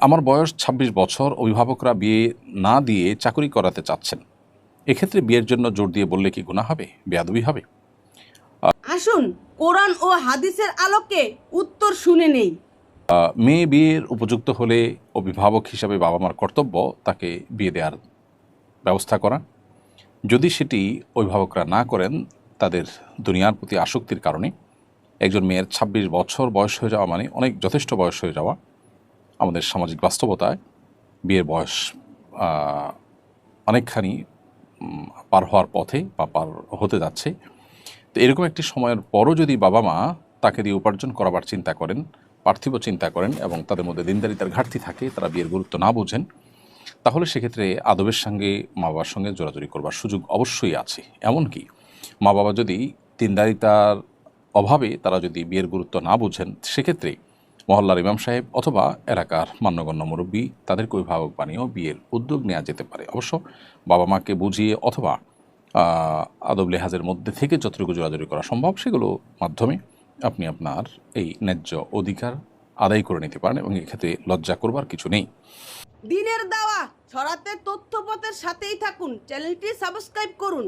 আমার বয়স ২৬ বছর অভিভাবকরা বিয়ে না দিয়ে চাকরি করাতে চাচ্ছেন। এক্ষেত্রে বিয়ের জন্য জোর দিয়ে বললে কি গুণা হবে? বেয়াদবি হবে? আসুন কোরআন ও হাদিসের আলোকে উত্তর শুনে নেই। মেয়ে বিয়ের উপযুক্ত হলে অভিভাবক হিসাবে বাবা মার কর্তব্য তাকে বিয়ে দেওয়ার ব্যবস্থা করা। যদি সেটি অভিভাবকরা না করেন তাদের দুনিয়ার প্রতি আসক্তির কারণে। একজন মেয়ের ২৬ বছর বয়স হয়ে যাওয়া মানে অনেক যথেষ্ট বয়স হয়ে যাওয়া। আমাদের সামাজিক বাস্তবতায় বিয়ের বয়স অনেকখানি পার হওয়ার পথে বা পার হতে যাচ্ছে। তো এরকম একটি সময়ের পরও যদি বাবা মা তাকে দিয়ে উপার্জন করাবার চিন্তা করেন, পার্থিব চিন্তা করেন এবং তাদের মধ্যে দিনদারিতার ঘাটতি থাকে, তারা বিয়ের গুরুত্ব না বোঝেন, তাহলে সেক্ষেত্রে আদবের সঙ্গে মা বাবার সঙ্গে জোরাজুরি করবার সুযোগ অবশ্যই আছে। এমনকি মা বাবা যদি দিনদারিতার অভাবে তারা যদি বিয়ের গুরুত্ব না বোঝেন, সেক্ষেত্রে মহল্লার ইমাম সাহেব অথবা এলাকার মান্যগণ্য মুরব্বী, তাদেরকে অভিভাবক বানিয়েও বিয়ের উদ্যোগ নেওয়া যেতে পারে। অবশ্য বাবা মাকে বুঝিয়ে অথবা আদব লেহাজের মধ্যে থেকে যতটুকু জোরাজুরি করা সম্ভব, সেগুলো মাধ্যমে আপনি আপনার এই ন্যায্য অধিকার আদায় করে নিতে পারেন এবং এক্ষেত্রে লজ্জা করবার কিছু নেই। দিনের দাওয়া, ছড়াতে তথ্যপথের সাথেই থাকুন। চ্যানেলটি সাবস্ক্রাইব করুন।